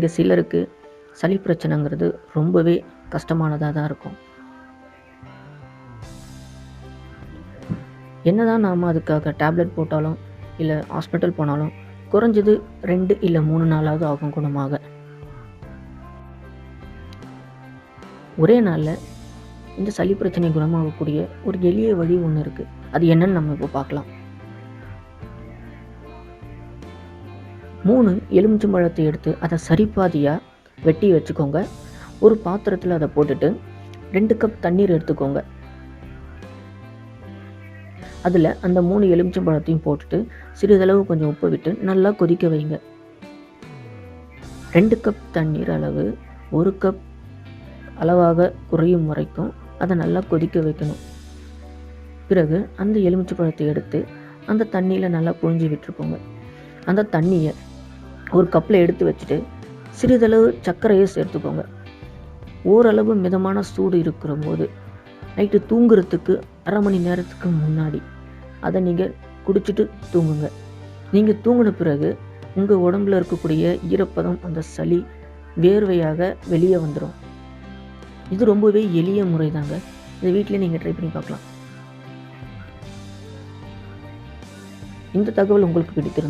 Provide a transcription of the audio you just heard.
இங்கே சிலருக்கு சளி பிரச்சனைங்கிறது ரொம்பவே கஷ்டமானதாக தான் இருக்கும். என்னதான் நாம் அதுக்காக டேப்லெட் போட்டாலும் இல்லை ஹாஸ்பிட்டல் போனாலும் குறைஞ்சது ரெண்டு இல்லை மூணு நாளாவது ஆகும் குணமாக. ஒரே நாளில் இந்த சளி பிரச்சனை குணமாகக்கூடிய ஒரு எளிய வழி ஒன்று இருக்குது அது என்னன்னு நம்ம இப்போ பார்க்கலாம். மூணு எலுமிச்சம்பழத்தை எடுத்து அதை சரிபாதியாக வெட்டி வச்சுக்கோங்க. ஒரு பாத்திரத்தில் அதை போட்டுட்டு ரெண்டு கப் தண்ணீர் எடுத்துக்கோங்க. அதில் அந்த மூணு எலுமிச்சம்பழத்தையும் போட்டுட்டு சிறிதளவு கொஞ்சம் உப்பு விட்டு நல்லா கொதிக்க வைங்க. ரெண்டு கப் தண்ணீர் அளவு ஒரு கப் அளவாக குறையும் வரைக்கும் அதை நல்லா கொதிக்க வைக்கணும். பிறகு அந்த எலுமிச்சை பழத்தை எடுத்து அந்த தண்ணியில் நல்லா புழிஞ்சு விட்டுருக்கோங்க. அந்த தண்ணியை ஒரு கப்பில் எடுத்து வச்சுட்டு சிறிதளவு சர்க்கரையை சேர்த்துக்கோங்க. ஓரளவு மிதமான சூடு இருக்கிற போது நைட்டு தூங்குறதுக்கு அரை மணி நேரத்துக்கு முன்னாடி அதை நீங்கள் குடிச்சிட்டு தூங்குங்க. நீங்கள் தூங்கின பிறகு உங்கள் உடம்புல இருக்கக்கூடிய ஈரப்பதம் அந்த சளி வேர்வையாக வெளியே வந்துடும் இது ரொம்பவே எளிய முறை தாங்க இதை வீட்டில் நீங்கள் ட்ரை பண்ணி பார்க்கலாம். இந்த தகவல் உங்களுக்கு பிடித்திருந்தது